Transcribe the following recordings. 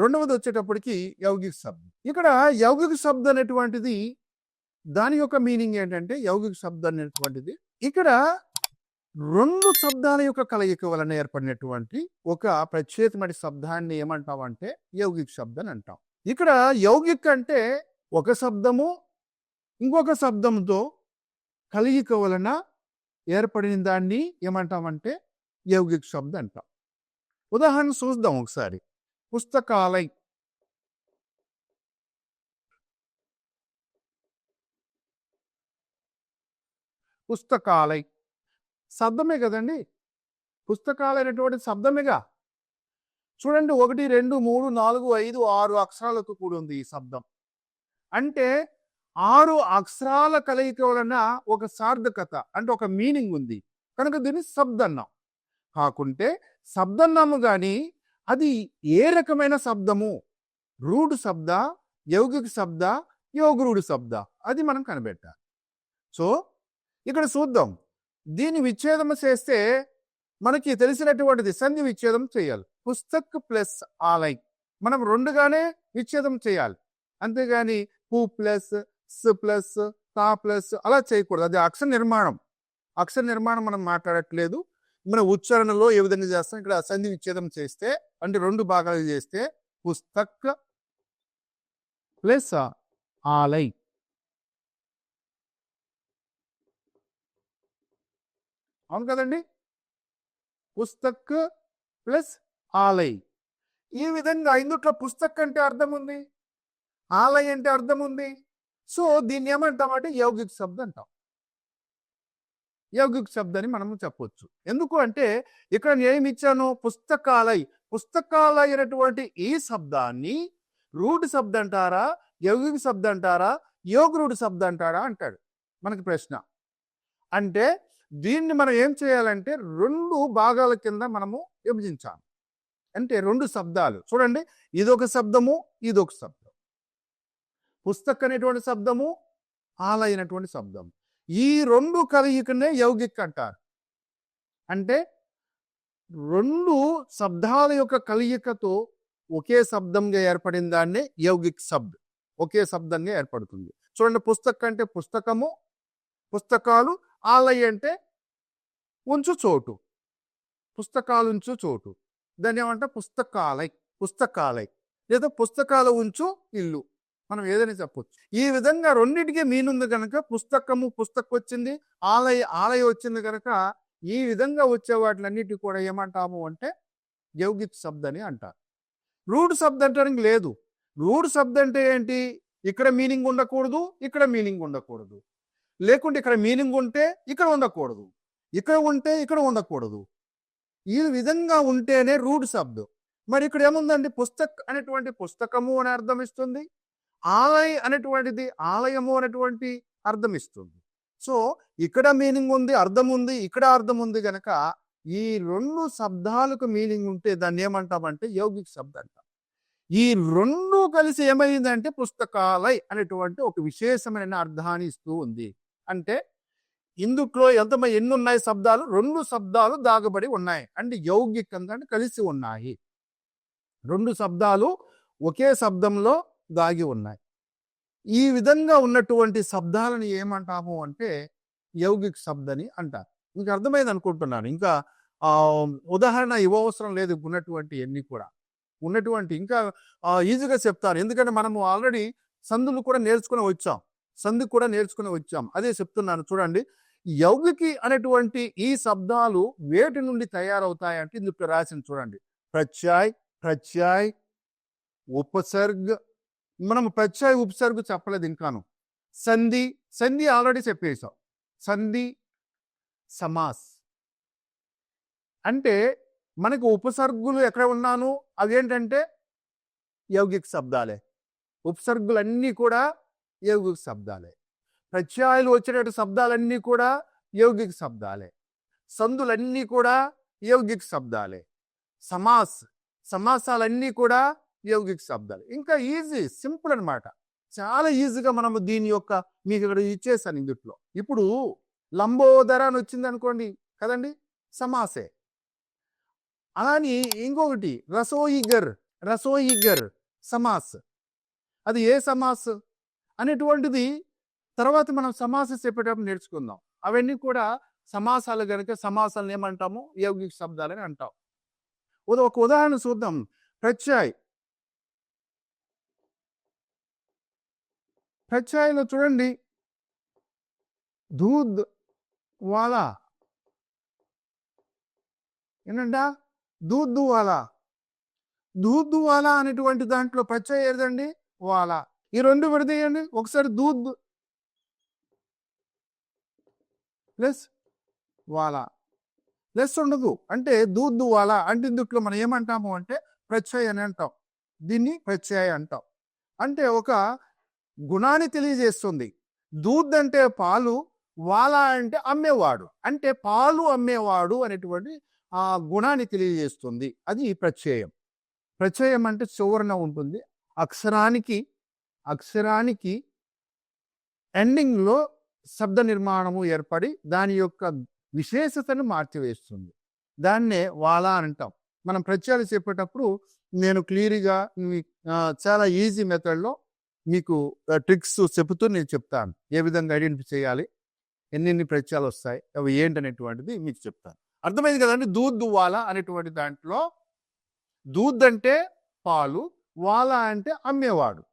రెండవది వచ్చేటప్పటికి యౌగిక శబ్దం. ఇక్కడ యౌగిక శబ్దం అనేటువంటిది దాని యొక్క మీనింగ్ ఏంటంటే యౌగిక శబ్దం అనేటువంటిది. ఇక్కడ రెండు శబ్దాల యొక్క కలయిక వలన ఏర్పడినటువంటి ఒక ప్రత్యేకమైన శబ్దాన్ని ఏమంటామంటే యౌగిక శబ్దం అని అంటాం. ఇక్కడ యౌగిక్ అంటే ఒక శబ్దము ఇంకొక శబ్దంతో కలయిక వలన ఏర్పడిన దాన్ని ఏమంటామంటే యౌగిక శబ్దం అంటాం. ఉదాహరణ చూద్దాం ఒకసారి. పుస్తకాలై పుస్తకాలై. శబ్దమే కదండి? పుస్తకాలైనటువంటి శబ్దమేగా? చూడండి ఒకటి రెండు మూడు నాలుగు ఐదు ఆరు అక్షరాలకు కూడి ఉంది ఈ శబ్దం. అంటే ఆరు అక్షరాల కలయిక వలన ఒక సార్థకత అంటే ఒక మీనింగ్ ఉంది. కనుక దీన్ని శబ్దన్నాం. కాకుంటే శబ్దన్నాము కానీ అది ఏ రకమైన శబ్దము? రూఢు శబ్ద యౌగిక శబ్ద యోగరుడు శబ్ద? అది మనం కనిపెట్టాలి. సో ఇక్కడ చూద్దాం. దీన్ని విచ్ఛేదం చేస్తే మనకి తెలిసినటువంటిది సంధి విచ్ఛేదం చేయాలి. పుస్తక్ ప్లస్ ఆలయ్. మనం రెండుగానే విచ్ఛేదం చేయాలి. అంతేగాని పూ ప్లస్ స్ ప్లస్ తా ప్లస్ అలా చేయకూడదు. అది అక్షర నిర్మాణం. అక్షర నిర్మాణం మనం మాట్లాడట్లేదు. మన ఉచ్చారణలో ఏ విధంగా చేస్తాం? ఇక్కడ సంధి విచ్ఛేదం చేస్తే అంటే రెండు భాగాలు చేస్తే పుస్తక్ ప్లస్ ఆలై అవును కదండి? పుస్తక్ ప్లస్ ఆలయ్. ఈ విధంగా ఇందుట్లో పుస్తక్ అంటే అర్థం ఉంది. ఆలయ్ అంటే అర్థం ఉంది. సో దీన్ని ఏమంటామంటే యౌగిక్ శబ్దం అంటాం. యౌగిక శబ్దని మనము చెప్పొచ్చు. ఎందుకు అంటే ఇక్కడ నేను ఇచ్చాను? పుస్తకాలయ్ పుస్తకాలయ్ అనేటువంటి ఈ శబ్దాన్ని రూఢ శబ్దం అంటారా యౌగిక శబ్దం అంటారా యోగరూఢ శబ్దం అంటారా అంటాడు. మనకి ప్రశ్న. అంటే దీన్ని మనం ఏం చేయాలంటే రెండు భాగాల కింద మనము విభజించాలి. అంటే రెండు శబ్దాలు. చూడండి. ఇదొక శబ్దము ఇదొక శబ్దం. పుస్తక్ అనేటువంటి శబ్దము ఆలైనటువంటి శబ్దం. ఈ రెండు కలయికనే యౌగిక్ అంటారు అంటే రెండు శబ్దాల యొక్క కలయికతో ఒకే శబ్దంగా ఏర్పడిన దాన్నే యౌగిక్ శబ్ద్ ఒకే శబ్దంగా ఏర్పడుతుంది. చూడండి పుస్తకం అంటే పుస్తకము పుస్తకాలు ఆలయ అంటే ఉంచు చోటు పుస్తకాలు ఉంచు చోటు. దాన్ని ఏమంటే పుస్తకాలయ్ పుస్తకాలయ్. లేదా పుస్తకాలు ఉంచు ఇల్లు. మనం ఏదైనా చెప్పొచ్చు. ఈ విధంగా రెండింటికి మీనుంది కనుక పుస్తకము పుస్తకం వచ్చింది ఆలయ ఆలయం వచ్చింది కనుక ఈ విధంగా వచ్చే వాటిలన్నిటి కూడా ఏమంటాము అంటే యౌగిక్ శబ్ద అని అంటారు. రూడ్ శబ్ద అంటానికి లేదు. రూడ్ శబ్ద అంటే ఏంటి? ఇక్కడ మీనింగ్ ఉండకూడదు ఇక్కడ మీనింగ్ ఉండకూడదు. లేకుంటే ఇక్కడ మీనింగ్ ఉంటే ఇక్కడ ఉండకూడదు. ఇక్కడ ఉంటే ఇక్కడ ఉండకూడదు. ఈ విధంగా ఉంటేనే రూడ్ శబ్దం. మరి ఇక్కడ ఏముందండి? పుస్తక్ అనేటువంటి పుస్తకము అని అర్థం ఇస్తుంది. ఆలయ అనేటువంటిది ఆలయము అనేటువంటి అర్థం ఇస్తుంది సో ఇక్కడ మీనింగ్ ఉంది అర్థం ఉంది ఇక్కడ అర్థం ఉంది గనక ఈ రెండు శబ్దాలకు మీనింగ్ ఉంటే దాన్ని ఏమంటామంటే యౌగిక శబ్దం అంటాం ఈ రెండు కలిసి ఏమైందంటే పుస్తకాలయ అనేటువంటి ఒక విశేషమైన అర్థాన్ని ఇస్తూ ఉంది. అంటే ఇందులో ఎంత ఎన్ని ఉన్నాయి శబ్దాలు? రెండు శబ్దాలు దాగబడి ఉన్నాయి. అంటే యౌగికంగా కలిసి ఉన్నాయి. రెండు శబ్దాలు ఒకే శబ్దంలో దాగి ఉన్నాయి. ఈ విధంగా ఉన్నటువంటి శబ్దాలను ఏమంటాము అంటే యౌగిక శబ్దని అంటారు. మీకు అర్థమైంది అనుకుంటున్నాను. ఇంకా ఉదాహరణ ఇవ్వవసరం లేదు ఉన్నటువంటి ఎన్ని కూడా. ఉన్నటువంటి ఇంకా ఈజీగా చెప్తాను. ఎందుకంటే మనము ఆల్రెడీ సందులు కూడా నేర్చుకుని వచ్చాం. సంధి కూడా నేర్చుకుని వచ్చాం. అదే చెప్తున్నాను. చూడండి. యౌగికి అనేటువంటి ఈ శబ్దాలు వేటి నుండి తయారవుతాయి అంటే ఇందుకు రాసింది చూడండి. ప్రత్యాయ్ ప్రత్యాయ్ ఉపసర్గ మనం ప్రత్యయ ఉపసర్గు చెప్పలేదు ఇంకాను. సంధి సంధి ఆల్రెడీ చెప్పేశాం సంధి సమాస్. అంటే మనకు ఉపసర్గులు ఎక్కడ ఉన్నాను? అవేంటంటే యౌగిక శబ్దాలే. ఉపసర్గులన్నీ కూడా యౌగిక శబ్దాలే. ప్రత్యయాలు వచ్చేటటువంటి శబ్దాలన్నీ కూడా యౌగిక శబ్దాలే. సందులన్నీ కూడా యౌగిక శబ్దాలే. సమాస్ సమాసాలన్నీ కూడా యౌగిక్ శబ్దాలు ఇంకా ఈజీ సింపుల్ అన్నమాట. చాలా ఈజీగా మనము దీని యొక్క మీకు ఇక్కడ ఇచ్చేసాను ఇందుట్లో. ఇప్పుడు లంబోదర అని వచ్చింది అనుకోండి కదండి? సమాసే. అలాని ఇంకొకటి రసోయిగర్ రసోయిగర్ సమాస్. అది ఏ సమాస్? అనేటువంటిది తర్వాత మనం సమాస చెప్పేటప్పుడు నేర్చుకుందాం. అవన్నీ కూడా సమాసాలు కనుక సమాసాలను ఏమంటాము? యౌగిక శబ్దాలని అంటాం. ఒక ఉదాహరణ చూద్దాం. ప్రత్యయ్. ప్రత్యయలో చూడండి. దూద్ వాలా. ఏంటంట? దూద్ వాలా. దూద్ వాలా అనేటువంటి దాంట్లో ప్రత్యయ ఏదండి? వాలా. ఈ రెండు విడదీయండి. ఒకసారి దూద్ ప్లస్ వాలా. లెస్ ఉండదు. అంటే దూద్ వాలా అంటే ఇందుట్లో మనం ఏమంటాము అంటే ప్రత్యయ అని అంటాం. దీన్ని ప్రత్యయ అంటాం. అంటే ఒక గుణాన్ని తెలియజేస్తుంది. దూద్ అంటే పాలు వాలా అంటే అమ్మేవాడు. అంటే పాలు అమ్మేవాడు అనేటువంటి ఆ గుణాన్ని తెలియజేస్తుంది. అది ప్రత్యయం. ప్రత్యయం అంటే సువర్ణ ఉంటుంది. అక్షరానికి అక్షరానికి ఎండింగ్లో శబ్ద నిర్మాణము ఏర్పడి దాని యొక్క విశేషతను మార్చివేస్తుంది. దాన్నే వాలా అంటాం. మనం ప్రత్యయాలు చెప్పేటప్పుడు నేను క్లియర్గా చాలా ఈజీ మెథడ్లో మీకు ట్రిక్స్ చెబుతూ నేను చెప్తాను. ఏ విధంగా ఐడెంటిఫై చేయాలి? ఎన్నెన్ని ప్రత్యయాలు వస్తాయి? అవి ఏంటనేటువంటిది మీకు చెప్తాను. అర్థమైంది కదండి? దూద్ వాలా అనేటువంటి దాంట్లో దూద్ అంటే పాలు వాలా అంటే అమ్మేవాడు.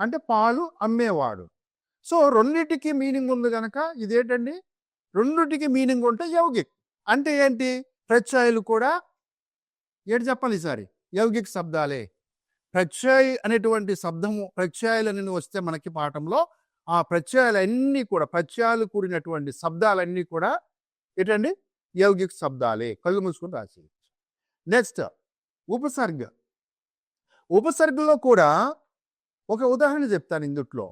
అంటే పాలు అమ్మేవాడు. సో రెండింటికి మీనింగ్ ఉంది కనుక ఇదేంటండి? రెండింటికి మీనింగ్ ఉంటే యౌగిక్. అంటే ఏంటి? ప్రత్యయాలు కూడా ఏంటి చెప్పాలి ఈసారి? యౌగిక్ శబ్దాలే. ప్రత్యయ అనేటువంటి శబ్దము ప్రత్యయాలని వస్తే మనకి పాఠంలో ఆ ప్రత్యయాలన్నీ కూడా ప్రత్యయాలు కూడినటువంటి శబ్దాలన్నీ కూడా ఏంటండి? యౌగిక్ శబ్దాలే కళ్ళు మూసుకొని రాసి నెక్స్ట్ ఉపసర్గ. ఉపసర్గలో కూడా ఒక ఉదాహరణ చెప్తాను ఇందుట్లో.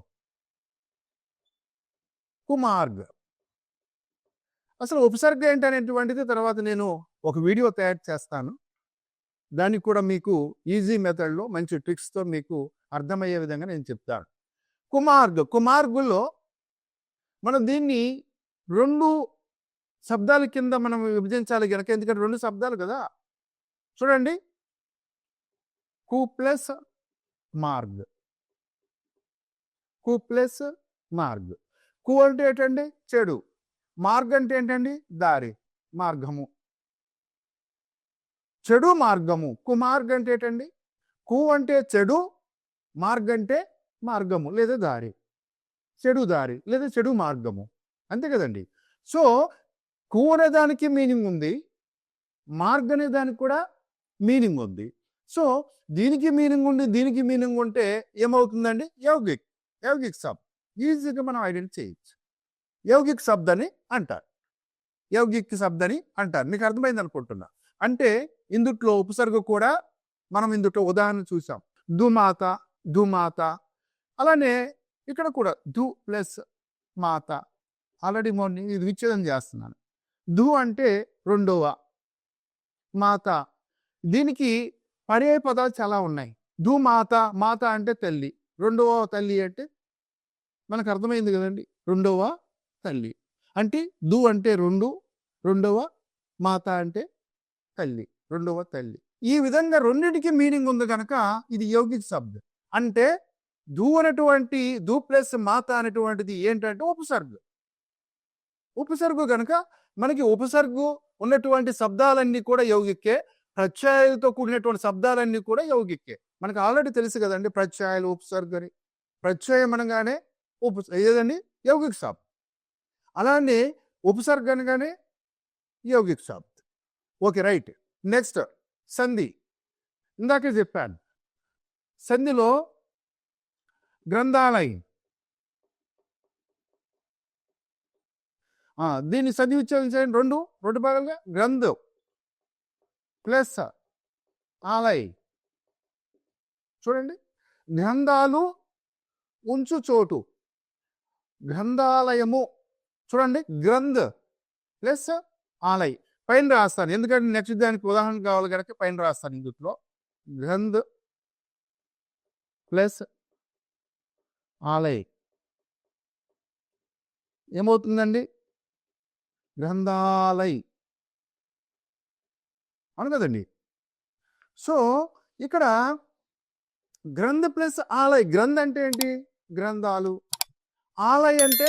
కుమార్గ్. అసలు ఉపసర్గ ఏంటనేటువంటిది తర్వాత నేను ఒక వీడియో తయారు చేస్తాను. దానికి కూడా మీకు ఈజీ మెథడ్లో మంచి ట్రిక్స్తో మీకు అర్థమయ్యే విధంగా నేను చెప్తాను. కుమార్గ్ కుమార్గులో మనం దీన్ని రెండు శబ్దాల కింద మనం విభజించాలి కనుక ఎందుకంటే రెండు శబ్దాలు కదా. చూడండి. కు ప్లస్ మార్గ్. కు ప్లస్ మార్గ్. కు అంటే ఏంటండి? చెడు. మార్గ్ అంటే ఏంటండి? దారి మార్గము. చెడు మార్గము. కుమార్గ్ అంటే ఏంటండి కు అంటే చెడు మార్గ్ అంటే మార్గము లేదా దారి. చెడు దారి లేదా చెడు మార్గము. అంతే కదండి? సో కు అనే దానికి మీనింగ్ ఉంది. మార్గం అనే దానికి కూడా మీనింగ్ ఉంది. సో దీనికి మీనింగ్ ఉండి దీనికి మీనింగ్ ఉంటే ఏమవుతుందండి? యౌగిక్. యౌగిక్ శబ్ద్. ఈజీగా మనం ఐడెంటిఫై చేయొచ్చు. యౌగిక్ శబ్దని అని అంటారు. యౌగిక్ శబ్దని అని అంటారు. మీకు అర్థమైంది అనుకుంటున్నా అంటే ఇందుట్లో ఉపసర్గ కూడా మనం ఇందుట్లో ఉదాహరణ చూసాం. దుమాత దుమాత అలానే ఇక్కడ కూడా దు ప్లస్ మాత. ఆల్రెడీ మొన్న ఇది విచ్ఛేదం చేస్తున్నాను. ధు అంటే రెండవ. మాత. దీనికి పర్యాయ పదాలు చాలా ఉన్నాయి. ధు మాత మాత అంటే తల్లి. రెండవ తల్లి అంటే మనకు అర్థమైంది కదండి. రెండవ తల్లి. అంటే దు అంటే రెండు రెండవ మాత అంటే తల్లి. రెండవ తల్లి. ఈ విధంగా రెండింటికి మీనింగ్ ఉంది కనుక ఇది యోగిక్ శబ్దం. అంటే ధూ అనేటువంటి ధూ ప్లస్ మాత అనేటువంటిది ఏంటంటే ఉపసర్గ. ఉపసర్గు కనుక మనకి ఉపసర్గు ఉన్నటువంటి శబ్దాలన్నీ కూడా యౌగిక్కే. ప్రత్యయాలతో కూడినటువంటి శబ్దాలన్నీ కూడా యౌగిక్కే. మనకు ఆల్రెడీ తెలుసు కదండి ప్రత్యయాలు ఉపసర్గని ప్రత్యయం అనగానే ఉప ఏదండి? యౌగిక్ శబ్దం. అలానే ఉపసర్గనగానే అనగానే శబ్దం. Okay right. నెక్స్ట్ సంధి. ఇందాక చెప్పాను. సంధిలో గ్రంథాలయం. దీన్ని సంధి ఉచ్చారణ చేయండి రెండు రెండు భాగాలుగా గ్రంథం ప్లస్ ఆలయ్. చూడండి. గ్రంథాలు ఉంచు చోటు. గ్రంథాలయము. చూడండి. గ్రంథ్ ప్లస్ ఆలయ్. పైన రాస్తాను. ఎందుకంటే నెక్స్ట్ దానికి ఉదాహరణ కావాలి కనుక పైన రాస్తాను ఇందుట్లో గ్రంథ్ ప్లస్ ఆలయ్. ఏమవుతుందండి? గ్రంథాలయ్. అవును కదండి? సో ఇక్కడ గ్రంథ ప్లస్ ఆలయ్. గ్రంథ అంటే ఏంటి? గ్రంథాలు. ఆలయ్ అంటే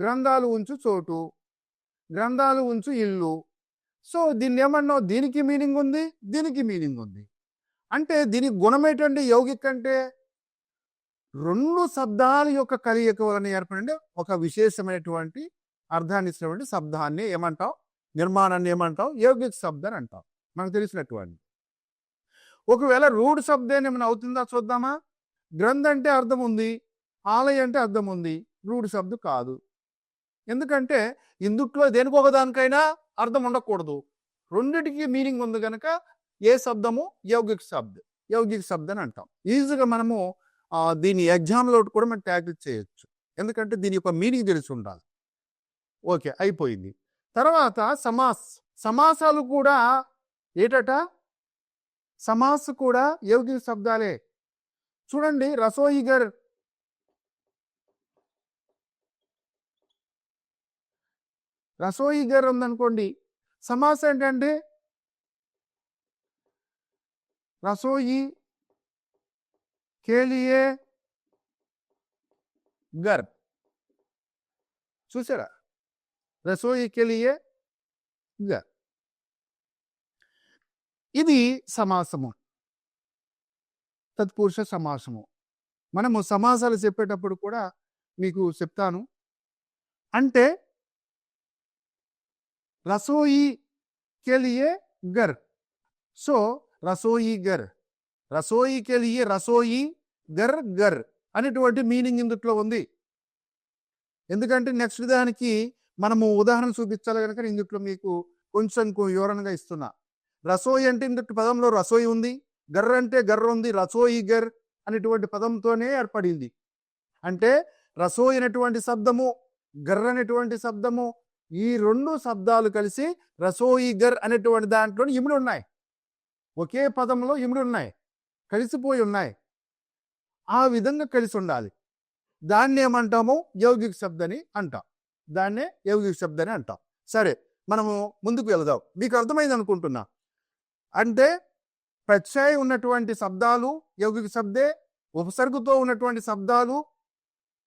గ్రంథాలు ఉంచు చోటు. గ్రంథాలు ఉంచు ఇల్లు. సో దీన్ని ఏమన్నావు దీనికి మీనింగ్ ఉంది దీనికి మీనింగ్ ఉంది. అంటే దీని గుణం ఏంటంటే యౌగిక్ అంటే రెండు శబ్దాల యొక్క కలయిక వలన ఏర్పడిన ఒక విశేషమైనటువంటి అర్థాన్ని ఇచ్చినటువంటి శబ్దాన్ని ఏమంటాం నిర్మాణాన్ని ఏమంటాం యౌగిక శబ్దాన్ని అంటాం మనకు తెలిసినటువంటి ఒకవేళ రూఢ శబ్దం ఏమైనా అవుతుందా చూద్దామా? గ్రంథ అంటే అర్థం ఉంది ఆలయ అంటే అర్థం ఉంది రూఢ శబ్దం కాదు. ఎందుకంటే ఇందుట్లో దేనికి ఒకదానికైనా అర్థం ఉండకూడదు రెండిటికి మీనింగ్ ఉంది కనుక ఏ శబ్దము? యౌగిక శబ్దం. యౌగిక శబ్దం అని అంటాం. ఈజీగా మనము దీని ఎగ్జామ్లో కూడా మనం ట్యాకిల్ చేయొచ్చు. ఎందుకంటే దీని యొక్క మీనింగ్ తెలిసి ఉండాలి. ఓకే అయిపోయింది. తర్వాత సమాస్. సమాసాలు కూడా ఏటట? సమాస్ కూడా యౌగిక శబ్దాలే. చూడండి రసోయి రసోయి గర్ ఉందనుకోండి సమాసం ఏంటంటే రసోయి కేలియే గర్. చూసారా? రసోయి కేలియే గర్. ఇది సమాసము. తత్పురుష సమాసము. మనము సమాసాలు చెప్పేటప్పుడు కూడా మీకు చెప్తాను. అంటే రసోయి కెలియే గర్ సో రసోయి గర్ రసోయి కెలియే రసోయి గర్ గర్ అనేటువంటి మీనింగ్ ఇందుట్లో ఉంది. ఎందుకంటే నెక్స్ట్ దానికి మనము ఉదాహరణ చూపించాలి కనుక ఇందుట్లో మీకు కొంచెం వివరణగా ఇస్తున్నా. రసోయి అంటే ఇందుట్లో పదంలో రసోయి ఉంది. గర్ర అంటే గర్ర ఉంది. రసోయి గర్ అనేటువంటి పదంతోనే ఏర్పడింది. అంటే రసోయి అనేటువంటి శబ్దము గర్ర అనేటువంటి శబ్దము ఈ రెండు శబ్దాలు కలిసి రసోయిగర్ అనేటువంటి దాంట్లో ఇమిడి ఉన్నాయి. ఒకే పదంలో ఇమిడి ఉన్నాయి. కలిసిపోయి ఉన్నాయి. ఆ విధంగా కలిసి ఉండాలి. దాన్ని ఏమంటాము? యౌగిక శబ్దని అంటాం. దాన్నే యౌగిక శబ్దని అంటాం. సరే మనము ముందుకు వెళదాం. మీకు అర్థమైంది అనుకుంటున్నా. అంటే ప్రత్యయ ఉన్నటువంటి శబ్దాలు యౌగిక శబ్దే ఉపసర్గతో ఉన్నటువంటి శబ్దాలు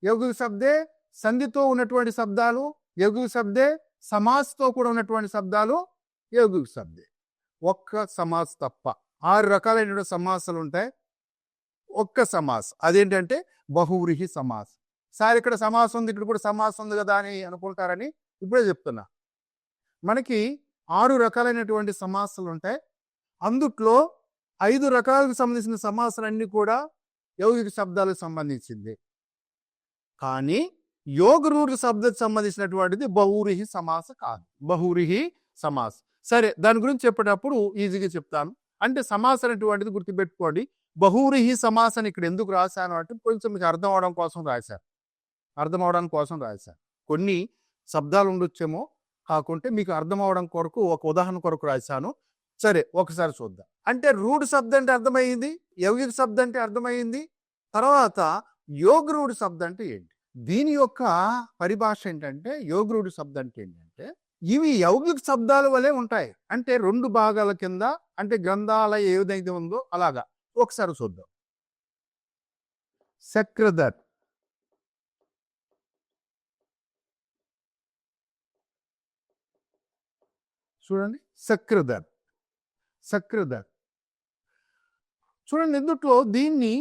యౌగిక శబ్దే సంధితో ఉన్నటువంటి శబ్దాలు యౌగిక శబ్దే సమాస్తో కూడా ఉన్నటువంటి శబ్దాలు యౌగిక శబ్దే. ఒక్క సమాస్ తప్ప. ఆరు రకాలైనటువంటి సమాసాలు ఉంటాయి. ఒక్క సమాస్. అదేంటంటే బహువ్రీహి సమాస్. సార్ ఇక్కడ సమాసం ఉంది ఇక్కడ కూడా సమాసం ఉంది కదా అని అనుకుంటారని ఇప్పుడే చెప్తున్నా. మనకి ఆరు రకాలైనటువంటి సమాసాలు ఉంటాయి. అందుట్లో ఐదు రకాలకు సంబంధించిన సమాసాలన్నీ కూడా యౌగిక శబ్దాలకు సంబంధించింది. కానీ యోగరూఢ శబ్దకు సంబంధించినటువంటిది బహురిహి సమాస కాదు. బహురిహి సమాస్. సరే దాని గురించి చెప్పేటప్పుడు ఈజీగా చెప్తాను. అంటే సమాస అనేటువంటిది గుర్తుపెట్టుకోండి. బహురిహి సమాస్ అని ఇక్కడ ఎందుకు రాశాను అంటే కొంచెం మీకు అర్థం అవడం కోసం రాశాను. అర్థం అవడానికి కోసం రాశాను. కొన్ని శబ్దాలు ఉండొచ్చేమో కాకుంటే మీకు అర్థం అవడం కొరకు ఒక ఉదాహరణ కొరకు రాశాను. సరే ఒకసారి చూద్దాం. అంటే రూఢ శబ్దం అంటే అర్థమైంది? యౌగిక శబ్దం అంటే అర్థమైంది? తర్వాత యోగ యోగరూఢ శబ్దం అంటే ఏంటి? దీని యొక్క పరిభాష ఏంటంటే యోగ్రుడి శబ్దం అంటే ఏంటంటే ఇవి యౌగిక శబ్దాల వలె ఉంటాయి. అంటే రెండు భాగాల కింద అంటే గ్రంథాల ఏదైతే ఉందో అలాగా. ఒకసారి చూద్దాం. చక్రధర్ చూడండి. చక్రధర్ చక్రధర్ చూడండి ఎందుట్లో దీన్ని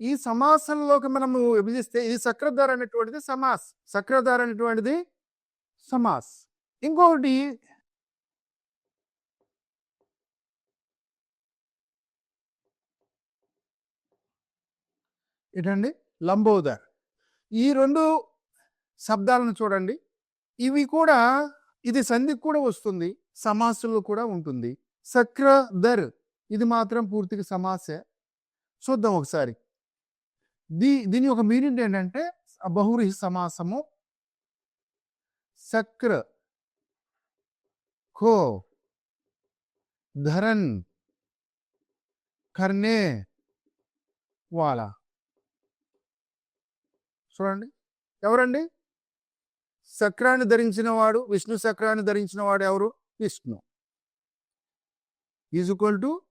ఈ సమాసంలోకి మనము విభజిస్తే ఈ సక్రధార అనేటువంటిది సమాస్. సక్రధార అనేటువంటిది సమాస్. ఇంకొకటి ఏంటండి? లంబోదర్. ఈ రెండు శబ్దాలను చూడండి. ఇవి కూడా ఇది సంధికి కూడా వస్తుంది. సమాసులు కూడా ఉంటుంది. సక్రధర్. ఇది మాత్రం పూర్తిగా సమాసే. చూద్దాం ఒకసారి. దీ దీని యొక్క మీనింగ్ ఏంటంటే బహురి సమాసము సక్ర ఖో ధరన్ కర్నే వాలా. చూడండి. ఎవరండి? చక్రాన్ని ధరించినవాడు విష్ణు చక్రాన్ని ధరించిన వాడు ఎవరు? Vishnu. Is equal to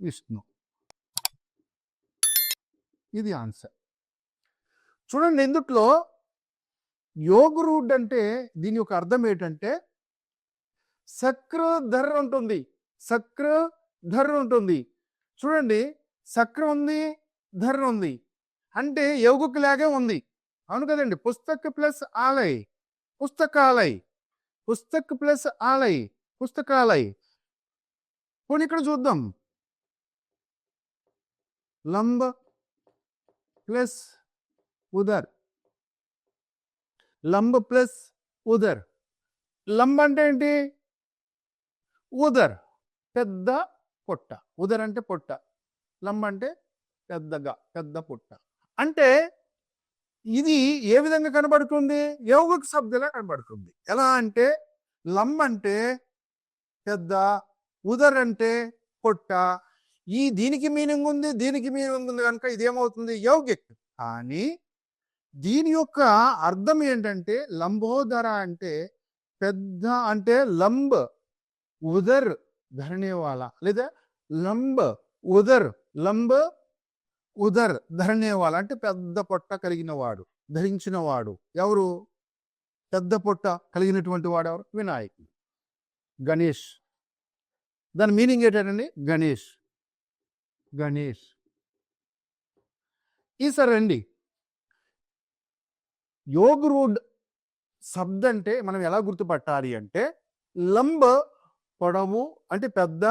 Vishnu. ఇది ఆన్సర్. చూడండి ఎందుట్లో యోగురుడ్ అంటే దీని యొక్క అర్థం ఏంటంటే సక్రధర్ ఉంటుంది. సక్ర ధర్ ఉంటుంది. చూడండి సక్ర ఉంది ధర్ ఉంది. అంటే యోగుకు లాగే ఉంది. అవును కదండి. పుస్తక్ ప్లస్ ఆలయ్. పుస్తకాలయ్. పుస్తక్ ప్లస్ ఆలయ్. పుస్తకాలయ్. పోనీ ఇక్కడ చూద్దాం. లంబ ప్లస్ ఉదర్. లంబ ప్లస్ ఉదర్. లంబ అంటే ఏంటి? ఉదర్ పెద్ద పొట్ట. ఉదర్ అంటే పొట్ట. లంబ అంటే పెద్దగా పెద్ద పొట్ట. అంటే ఇది ఏ విధంగా కనబడుతుంది? యోగకు శబ్దంలా కనబడుతుంది. ఎలా అంటే లంబ అంటే పెద్ద ఉదర్ అంటే పొట్ట. ఈ దీనికి మీనింగ్ ఉంది దీనికి మీనింగ్ ఉంది కనుక ఇదేమవుతుంది? యౌగిక్. కానీ దీని యొక్క అర్థం ఏంటంటే లంబోదర అంటే పెద్ద అంటే లంబ్ ఉదర్ ధరణేవాల. లేదా లంబ్ ఉదర్ లంబ్ ఉదర్ ధరణేవాల. అంటే పెద్ద పొట్ట కలిగిన వాడు ధరించిన వాడు. ఎవరు? పెద్ద పొట్ట కలిగినటువంటి వాడు ఎవరు? వినాయకుడు. గణేష్. దాని మీనింగ్ ఏంటండి గణేష్. గణేష్. ఈసారి రండి. యోగురుడ్ శబ్ద అంటే మనం ఎలా గుర్తుపట్టాలి అంటే లంబ పొడవు అంటే పెద్ద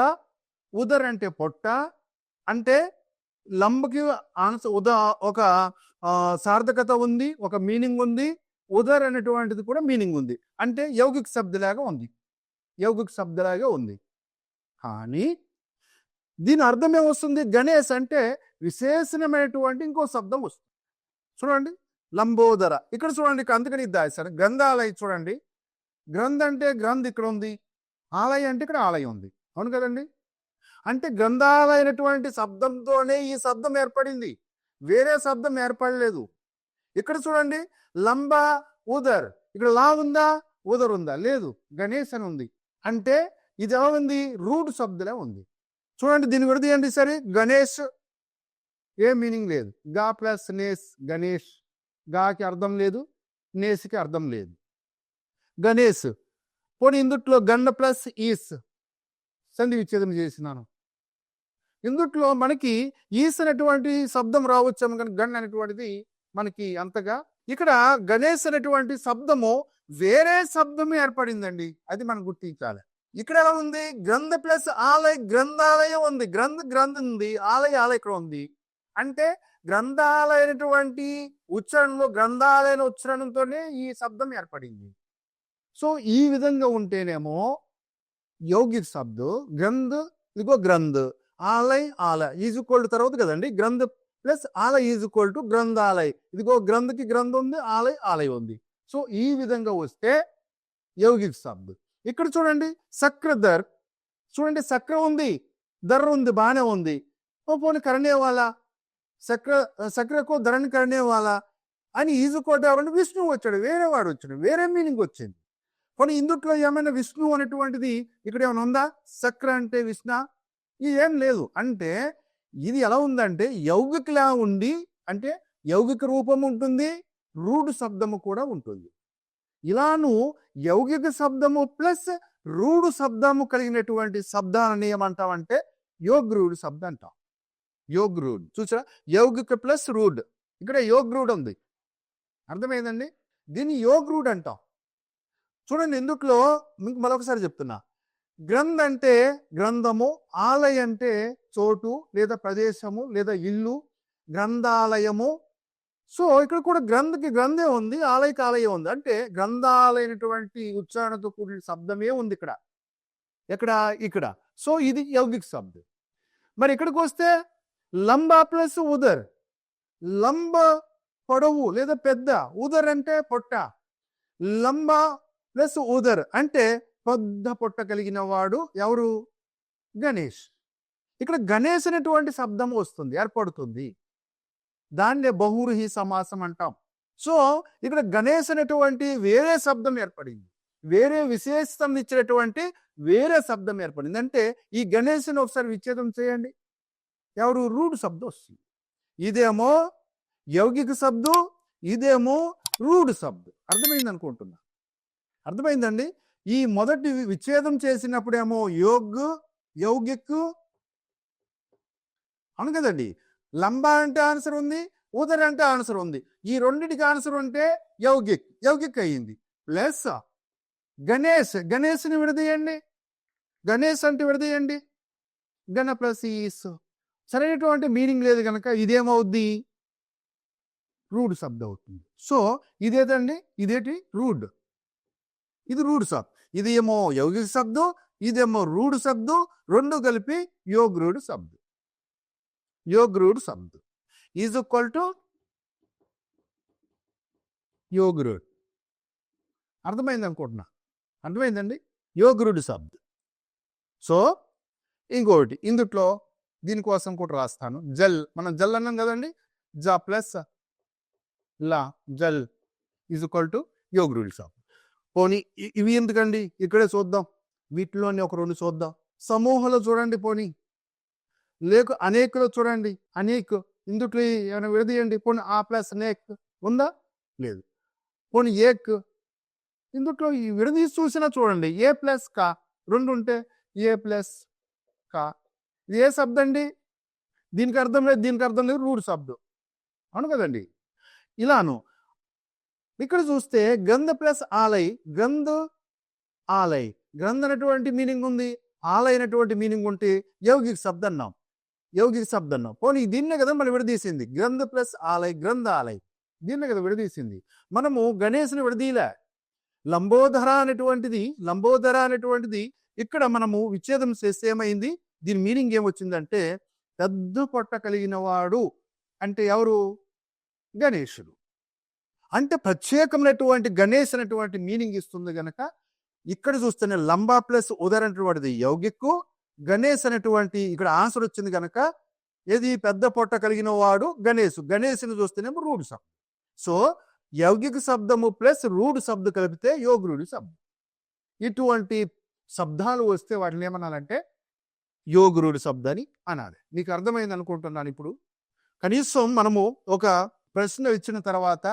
ఉదర్ అంటే పొట్ట అంటే లంబకి ఆన్స ఉద ఒక సార్థకత ఉంది ఒక మీనింగ్ ఉంది ఉదర్ అనేటువంటిది కూడా మీనింగ్ ఉంది. అంటే యౌగిక్ శబ్దలాగా ఉంది. యౌగిక శబ్దలాగా ఉంది. కానీ దీని అర్థం ఏమొస్తుంది? గణేష్ అంటే విశేషణమైనటువంటి ఇంకో శబ్దం వస్తుంది. చూడండి. లంబోదర. ఇక్కడ చూడండి అందుకని ఇది దాసారు గ్రంథాలయ చూడండి. గ్రంథ అంటే గ్రంథ్ ఇక్కడ ఉంది. ఆలయం అంటే ఇక్కడ ఆలయం ఉంది. అవును కదండి? అంటే గ్రంథాలైనటువంటి శబ్దంతోనే ఈ శబ్దం ఏర్పడింది. వేరే శబ్దం ఏర్పడలేదు. ఇక్కడ చూడండి. లంబ ఉదర్. ఇక్కడ లా ఉందా? ఉదర్ ఉందా? లేదు. గణేష్ అని ఉంది. అంటే ఇది ఎలా ఉంది? రూడ్ శబ్దలే ఉంది. చూడండి దీని కూడా తీయండి సరే గణేష్. ఏ మీనింగ్ లేదు. గా ప్లస్ నేస్ గణేష్. గాకి అర్థం లేదు నేస్కి అర్థం లేదు. గణేష్. పోనీ ఇందుట్లో గన్న ప్లస్ ఈస్. సంధి విచ్ఛేదం చేసినాను. ఇందుట్లో మనకి ఈస్ అనేటువంటి శబ్దం రావచ్చాము కానీ గన్ అనేటువంటిది మనకి అంతగా. ఇక్కడ గణేష్ అనేటువంటి శబ్దము వేరే శబ్దమే ఏర్పడిందండి. అది మనం గుర్తించాలి. ఇక్కడ ఎలా ఉంది? గ్రంథ ప్లస్ ఆలయ గ్రంథాలయం ఉంది. గ్రంథ గ్రంథం ఉంది. ఆలయ ఆలయ ఇక్కడ ఉంది? అంటే గ్రంథాలైనటువంటి ఉచ్చారణలో గ్రంథాలైన ఉచ్చారణతోనే ఈ శబ్దం ఏర్పడింది. సో ఈ విధంగా ఉంటేనేమో యౌగిక శబ్దం గ్రంథ ఇదిగో గ్రంథ్ ఆలయ్ ఆలయ ఈజ్ ఈక్వల్ టు తర్వాత కదండి గ్రంథ ప్లస్ ఆలయ ఈజ్ ఈక్వల్ టు గ్రంథాలయ్. ఇదిగో గ్రంథకి గ్రంథం ఉంది ఆలయ ఆలయ ఉంది. సో ఈ విధంగా వస్తే యౌగిక శబ్దం. ఇక్కడ చూడండి సక్రధర్ చూడండి సక్ర ఉంది దర్ ఉంది బాగానే ఉంది. ఓ పోనీ కరణే వాళ్ళ సక్ర సక్రకు ధరణి కరణే వాళ్ళ అని ఈజుకోట విష్ణువు వచ్చాడు వేరే వాడు వచ్చాడు వేరే మీనింగ్ వచ్చింది. కొన్ని ఇందుట్లో ఏమైనా విష్ణు అనేటువంటిది ఇక్కడ ఏమైనా ఉందా? సక్ర అంటే విష్ణ? ఇది ఏం లేదు. అంటే ఇది ఎలా ఉందంటే యౌగికలా ఉండి అంటే యౌగిక రూపం ఉంటుంది రూఢ శబ్దము కూడా ఉంటుంది. ఇలాను యౌగిక శబ్దము ప్లస్ రూడు శబ్దము కలిగినటువంటి శబ్దాన్ని ఏమంటామంటే యోగ్రూఢ శబ్దం అంటాం యోగ్రూఢ్ చూసారా? యౌగిక ప్లస్ రూఢ్ ఇక్కడ యోగ్రూఢ్ ఉంది. అర్థమైందండి? దీన్ని యోగ్రూఢ్ అంటాం. చూడండి ఎందుకులో మీకు మరొకసారి చెప్తున్నా. గ్రంథ అంటే గ్రంథము ఆలయ అంటే చోటు లేదా ప్రదేశము లేదా ఇల్లు గ్రంథాలయము సో ఇక్కడ కూడా గ్రంథకి గ్రంథే ఉంది ఆలయకి ఆలయం ఉంది. అంటే గ్రంథాలైనటువంటి ఉచ్చారణతో కూడిన శబ్దమే ఉంది ఇక్కడ. ఎక్కడ? ఇక్కడ. సో ఇది యౌగిక శబ్దం. మరి ఇక్కడికి వస్తే లంబ ప్లస్ ఉదర్. లంబ పొడవు లేదా పెద్ద. ఉదర్ అంటే పొట్ట. లంబ ప్లస్ ఉదర్ అంటే పెద్ద పొట్ట కలిగిన వాడు ఎవరు? గణేష్. ఇక్కడ గణేష్ అనేటువంటి శబ్దం వస్తుంది ఏర్పడుతుంది. దాన్నే బహురుహి సమాసం అంటాం. సో ఇక్కడ గణేష్ అనేటువంటి వేరే శబ్దం ఏర్పడింది. వేరే విశేషతం ఇచ్చినటువంటి వేరే శబ్దం ఏర్పడింది. అంటే ఈ గణేష్ని ఒకసారి విచ్ఛేదం చేయండి. ఎవరు? రూడ్ శబ్దం వస్తుంది. ఇదేమో యౌగిక శబ్దు ఇదేమో రూఢ్ శబ్దు. అర్థమైంది అనుకుంటున్నా? అర్థమైందండి? ఈ మొదటి విచ్ఛేదం చేసినప్పుడేమో యోగ్ యౌగిక్ అవును కదండి? లంబ అంటే ఆన్సర్ ఉంది ఉదర్ అంటే ఆన్సర్ ఉంది. ఈ రెండింటికి ఆన్సర్ ఉంటే యౌగిక్ యౌగిక్ అయ్యింది. ప్లస్ గణేష్ గణేష్ని విడదీయండి. గణేష్ అంటే విడదీయండి. గణ ప్లస్ ఈస్ సరైనటువంటి మీనింగ్ లేదు కనుక ఇదేమవుద్ది? రూడ్ శబ్దం అవుతుంది. సో ఇదేదండి? ఇదేటి? రూడ్. ఇది రూడ్ శబ్దం ఇది ఏమో యౌగిక శబ్దం ఇదేమో రూడ్ శబ్దం రెండు కలిపి యోగ్రూడ్ శబ్దం. యోగ్రూడ్ శబ్దం ఈజ్ ఈక్వల్ టు యోగ్రూడ్. అర్థమైంది అనుకుంటున్నా? అర్థమైందండి? యోగ్రుడు శబ్దం సో ఇంకొకటి ఇందుట్లో దీనికోసం కూడా రాస్తాను. జల్ మనం జల్ అన్నాం కదండి? జ ప్లస్ లా జల్ ఈజ్ ఈక్వల్ టు యోగ్రుడి శబ్దం పోనీ ఇ- ఇవి ఎందుకండి? ఇక్కడే చూద్దాం. వీటిలోనే ఒక రెండు చూద్దాం. సమూహంలో చూడండి పోనీ. లేక అనేకులు చూడండి. అనేక్. ఇందుట్లో ఏమైనా విడదీయండి. పోనీ ఆ ప్లస్ నేక్ ఉందా? లేదు. పోనీ ఏక్. ఇందుట్లో ఈ విడదీసి చూసినా చూడండి. ఏ ప్లస్ కా? రెండు ఉంటే ఏ ప్లస్ కా? ఇది ఏ శబ్దం అండి? దీనికి అర్థం లేదు. దీనికి అర్థం లేదు. రూడ్ శబ్దం. అవును కదండి. ఇలాను. ఇక్కడ చూస్తే గంధ ప్లస్ ఆలయ్ గంధ ఆలయ్ గ్రంథ అనేటువంటి మీనింగ్ ఉంది. ఆలై అనేటువంటి మీనింగ్ ఉంటే యౌగిక శబ్దం అన్నాం. యౌగిక శబ్దం పోనీ దీన్నే కదా మనం విడదీసింది. గ్రంథ ప్లస్ ఆలయ గ్రంథ ఆలయ. దీన్నే కదా విడదీసింది. మనము గణేష్ని విడదీలే లంబోదర అనేటువంటిది లంబోదర అనేటువంటిది ఇక్కడ మనము విచ్ఛేదం చేస్తే ఏమైంది? దీని మీనింగ్ ఏమొచ్చిందంటే పెద్ద పొట్ట కలిగిన వాడు అంటే ఎవరు? గణేశుడు. అంటే ప్రత్యేకమైనటువంటి గణేష్ అనేటువంటి మీనింగ్ ఇస్తుంది గనక ఇక్కడ చూస్తేనే లంబా ప్లస్ ఉదర్ అనేటువంటిది యౌగిక్కు గణేష్ అనేటువంటి ఇక్కడ ఆన్సర్ వచ్చింది కనుక ఏది పెద్ద పొట్ట కలిగిన వాడు గణేష్. గణేష్ని చూస్తేనేమో రూఢ్ శబ్దం. సో యౌగిక శబ్దము ప్లస్ రూఢ్ శబ్దం కలిపితే యోగ్రుడి శబ్దం. ఇటువంటి శబ్దాలు వస్తే వాటిని ఏమనాలంటే యోగురుడి శబ్దాన్ని అనాలి. మీకు అర్థమైంది అనుకుంటున్నాను ఇప్పుడు? కనీసం మనము ఒక ప్రశ్న ఇచ్చిన తర్వాత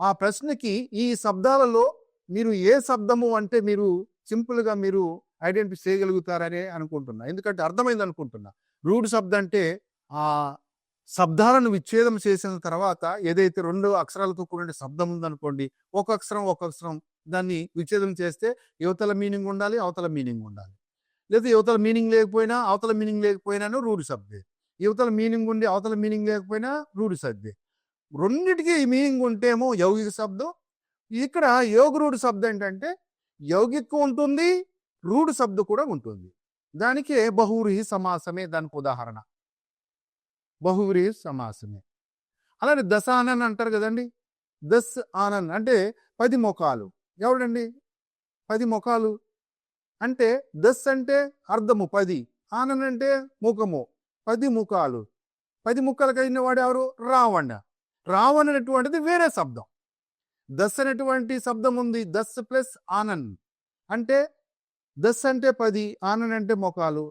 ఆ ప్రశ్నకి ఈ శబ్దాలలో మీరు ఏ శబ్దము అంటే మీరు సింపుల్గా మీరు ఐడెంటిఫై చేయగలుగుతారనే అనుకుంటున్నా. ఎందుకంటే అర్థమైంది అనుకుంటున్నా. రూడ్ శబ్దం అంటే ఆ శబ్దాలను విచ్ఛేదం చేసిన తర్వాత ఏదైతే రెండు అక్షరాలతో కూడిన శబ్దం ఉందనుకోండి ఒక అక్షరం ఒక అక్షరం దాన్ని విచ్ఛేదం చేస్తే యువతల మీనింగ్ ఉండాలి అవతల మీనింగ్ ఉండాలి. లేదా యువతల మీనింగ్ లేకపోయినా అవతల మీనింగ్ లేకపోయినాను రూఢి శబ్దే. యువతల మీనింగ్ ఉండి అవతల మీనింగ్ లేకపోయినా రూఢి శబ్దే. రెండిటికి మీనింగ్ ఉంటేమో యౌగిక శబ్దం. ఇక్కడ యోగ యోగరూఢి శబ్దం ఏంటంటే యౌగిక్ ఉంటుంది రూఢి శబ్దం కూడా ఉంటుంది. దానికే బహువ్రీహి సమాసమే దానికి ఉదాహరణ. బహువ్రీహి సమాసమే. అలానే దశ ఆనన్ అంటారు కదండి. దస్ ఆనన్ అంటే పది ముఖాలు. ఎవడండి పది ముఖాలు. అంటే దస్ అంటే అర్ధము పది. ఆనన్ అంటే ముఖము. పది ముఖాలు. పది ముక్కలు కలిగిన వాడు ఎవరు? రావణ. రావణ్ అనేటువంటిది వేరే శబ్దం. దస్ అనేటువంటి శబ్దం ఉంది. దస్ ప్లస్ ఆనన్ అంటే దస్ అంటే పది ఆనన్ అంటే ముఖాలు.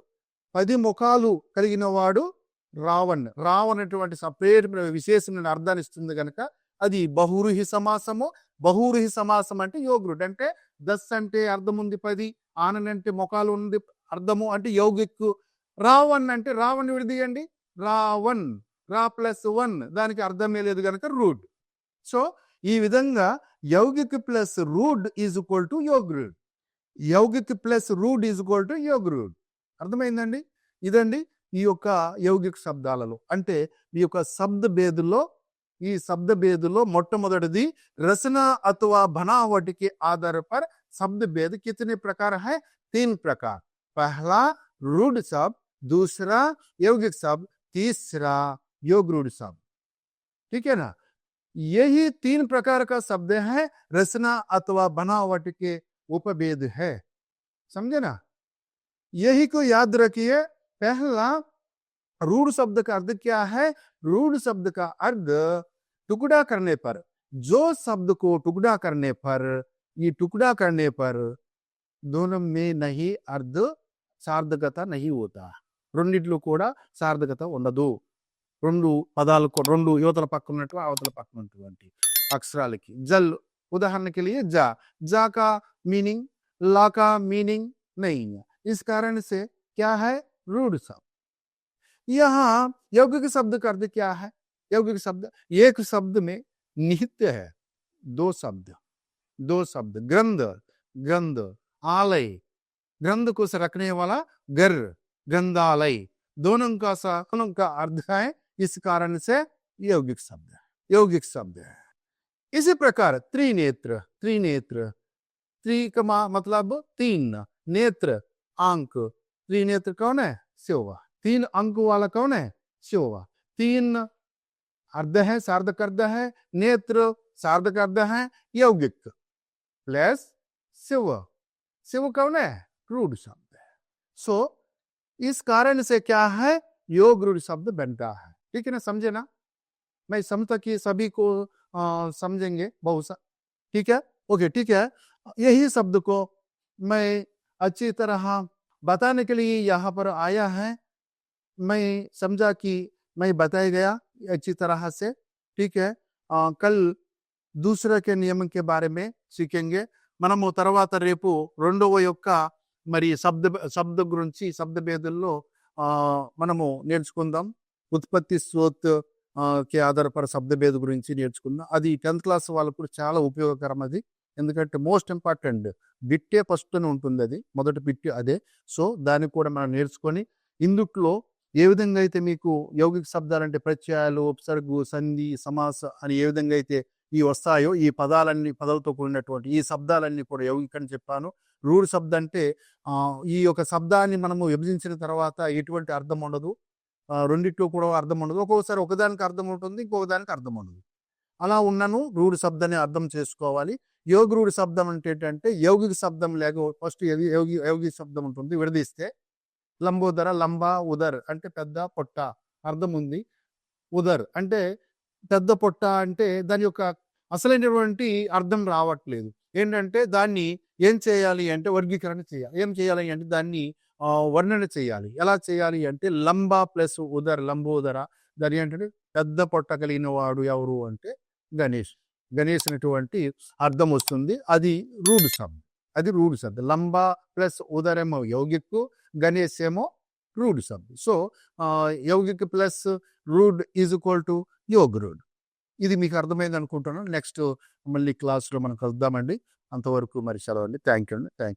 పది ముఖాలు కలిగిన వాడు రావణ్. రావణ్ అనేటువంటి సపరేట్ విశేషమైన అర్థాన్ని ఇస్తుంది కనుక అది బహురుహి సమాసము బహురుహి సమాసం అంటే యోగుడు. అంటే దస్ అంటే అర్థం ఉంది పది ఆనన్ అంటే ముఖాలు ఉంది అర్థము అంటే యౌగిక్కు. రావణ్ అంటే రావణ్ విడదీయండి రావణ్. రా ప్లస్ వన్. దానికి అర్థమే లేదు కనుక రూడ్. సో ఈ విధంగా యౌగిక్ ప్లస్ రూడ్ ఈజ్ ఈక్వల్ టు యోగ్రుడ్ యౌగిక్ ప్లస్ రూడ్ ఈజ్ ఈక్వల్ టు యోగ్ రూడ్ అర్థమైందండి? ఇదండి ఈ యొక్క యౌగిక్ శబ్దాలలో. అంటే ఈ యొక్క శబ్ద భేదులో ఈ శబ్ద భేదులో మొట్టమొదటిది రసన అథవా భనావటి ఆధారపడి శబ్ద భేద कितने ప్రకారం హై తీన్ ప్రకార. పహలా రూడ్ శబ్ దూసరా यौगिक शब्द తీసరా योग రూడ్ शब्द ठीक है ना यही तीन प्रकार का शब्द है रचना अथवा बनावट के उपभेद है समझे ना यही को याद रखिए पहला रूढ़ शब्द का अर्थ क्या है रूढ़ शब्द का अर्थ टुकड़ा करने पर जो शब्द को टुकड़ा करने पर ये टुकड़ा करने पर दोनों में नहीं अर्ध సార్థకత నహి హోతా రెండిట్లో కూడా సార్థకత ఉండదు రెండు పదాలు కూ- రెండు యువతల పక్కన ఉన్నట్టు అవతల పక్కన ఉన్నటువంటి అక్షరాలకి జల్ उदाहरण के लिए जा। जा का मीनिंग ला का मीनिंग नहीं है। इस कारण से क्या है? रूढ़ शब्द। यहाँ यौगिक शब्द का अर्थ क्या है? यौगिक शब्द, एक शब्द में निहित है। दो शब्द दो शब्द, ग्रंथ ग्रंथ, आलय। ग्रंथ को रखने वाला गर ग्रंथालय। दोनों का दोनों का अर्थ है इस कारण से यौगिक शब्द है। यौगिक शब्द है। इसी प्रकार त्रिनेत्र त्रिनेत्र त्रि का मतलब तीन नेत्र अंक। त्रिनेत्र कौन है? शिवा तीन अंक वाला कौन है? शिवा तीन अर्ध है सार्धक अर्ध है नेत्र सार्धक अर्ध है यौगिक प्लस शिव शिव कौन है? रूढ़ शब्द है। सो so, इस कारण से क्या है? योग रूढ़ शब्द बनता है। ठीक है ना? समझे ना? मैं समझता कि सभी को समझेंगे बहुत सा ठीक है ओके ठीक है यही शब्द को मैं अच्छी तरह बताने के लिए यहाँ पर आया है मैं समझा कि मैं बताया गया अच्छी तरह से ठीक है आ, कल दूसरे के नियम के बारे में सीखेंगे మనము తర్వాత రేపు రెండవ యొక్క మరి శబ్ద శబ్ద గురించి శబ్ద భేదుల్లో ఆ, మనము నేర్చుకుందాం ఉత్పత్తి స్రోత్ ఆ, కి ఆధారపడ శబ్ద భేద గురించి నేర్చుకుందాం అది టెన్త్ క్లాస్ వాళ్ళకు చాలా ఉపయోగకరం అది. ఎందుకంటే మోస్ట్ ఇంపార్టెంట్ బిట్టే ఫస్ట్ అని ఉంటుంది అది మొదటి బిట్ అదే. సో దాన్ని కూడా మనం నేర్చుకొని ఇందుట్లో ఏ విధంగా అయితే మీకు యౌగిక శబ్దాలు అంటే ప్రత్యయాలు ఉపసర్గు సంధి సమాస అని ఏ విధంగా అయితే ఈ వస్తాయో ఈ పదాలన్నీ పదాలతో కూడినటువంటి ఈ శబ్దాలన్నీ కూడా యౌగిక అని చెప్పాను. రూఢ శబ్దం అంటే ఈ యొక్క శబ్దాన్ని మనము విభజించిన తర్వాత ఎటువంటి అర్థం ఉండదు. రెండిట్లో కూడా అర్థం ఉండదు ఒక్కొక్కసారి ఒకదానికి అర్థం ఉంటుంది ఇంకొక దానికి అర్థం ఉండదు అలా ఉన్నను రూఢి శబ్దాన్ని అర్థం చేసుకోవాలి. యోగ శబ్దం అంటే ఏంటంటే యౌగిక శబ్దం లేక ఫస్ట్ యోగి యోగి శబ్దం ఉంటుంది విడదీస్తే లంబోదర లంబ ఉదర్ అంటే పెద్ద పొట్ట అర్థం ఉంది ఉదర్ అంటే పెద్ద పొట్ట అంటే దాని యొక్క అసలైనటువంటి అర్థం రావట్లేదు. ఏంటంటే దాన్ని ఏం చేయాలి అంటే వర్గీకరణ చేయాలి. ఏం చేయాలి అంటే దాన్ని వర్ణన చేయాలి. ఎలా చేయాలి అంటే లంబ ప్లస్ ఉదర్ లంబోదర దాని ఏంటంటే పెద్ద పొట్ట కలిగిన వాడు ఎవరు అంటే గణేష్. గణేష్ అనేటువంటి అర్థం వస్తుంది. అది రూఢ శబ్దం. అది రూఢ శబ్దం. లంబ ప్లస్ ఉదరేమో యౌగిక్ గణేష్ ఏమో రూఢ శబ్దం. సో యౌగిక్ ప్లస్ రూడ్ ఈజ్ ఈక్వల్ టు యోగ్ రూడ్ ఇది మీకు అర్థమైంది అనుకుంటున్నాను నెక్స్ట్ మళ్ళీ క్లాస్లో మనం కలుద్దామండి. అంతవరకు మరి సెలవు అండి. థ్యాంక్ యూ అండి. థ్యాంక్